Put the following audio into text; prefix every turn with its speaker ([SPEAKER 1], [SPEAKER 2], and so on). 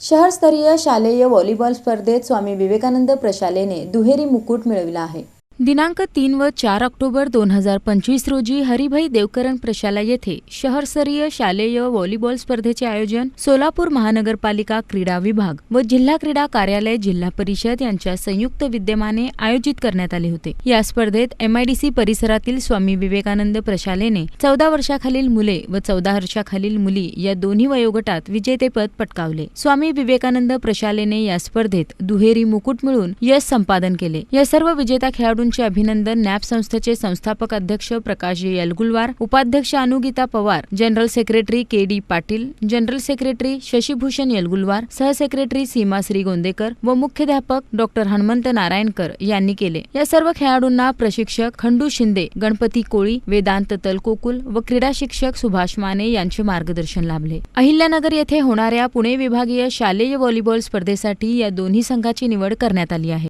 [SPEAKER 1] शहरस्तरीय शालेय व्हॉलीबॉल स्पर्धेत स्वामी विवेकानंद प्रशालेने दुहेरी मुकुट मिळविला आहे. दिनांक तीन व चार ऑक्टोबर दोन हजार पंचवीस रोजी हरिभाई देवकरण प्रशाला येथे शहरस्तरीय शालेय व्हॉलीबॉल स्पर्धेचे आयोजन सोलापूर महानगरपालिका क्रीडा विभाग व जिल्हा क्रीडा कार्यालय जिल्हा परिषद यांच्या संयुक्त विद्यमाने आयोजित करण्यात आले होते. या स्पर्धेत एमआयडीसी परिसरातील स्वामी विवेकानंद प्रशालेने चौदा वर्षाखालील मुले व चौदा वर्षाखालील मुली या दोन्ही वयोगटात विजेतेपद पटकावले. स्वामी विवेकानंद प्रशालेने या स्पर्धेत दुहेरी मुकुट मिळून यश संपादन केले. या सर्व विजेता खेळाडूंचे अभिनंदन नॅप संस्थेचे संस्थापक अध्यक्ष प्रकाश यलगुलवार उपाध्यक्ष Anugita Pawar general secretary K D Patil general secretary Shashibhushan Yalgulwar सहसेक्रेटरी Seema Shri Gondekar व मुख्याध्यापक डॉक्टर हनुमंत नारायणकर यांनी केले. या सर्व खेळाडूंना प्रशिक्षक खंडू शिंदे गणपती कोळी वेदांत तलकोकुल व क्रीडा शिक्षक सुभाष माने यांचे मार्गदर्शन लाभले. अहिल्यानगर येथे होणाऱ्या पुणे विभागीय शालेय व्हॉलीबॉल स्पर्धेसाठी या दोन्ही संघाची निवड करण्यात आली आहे.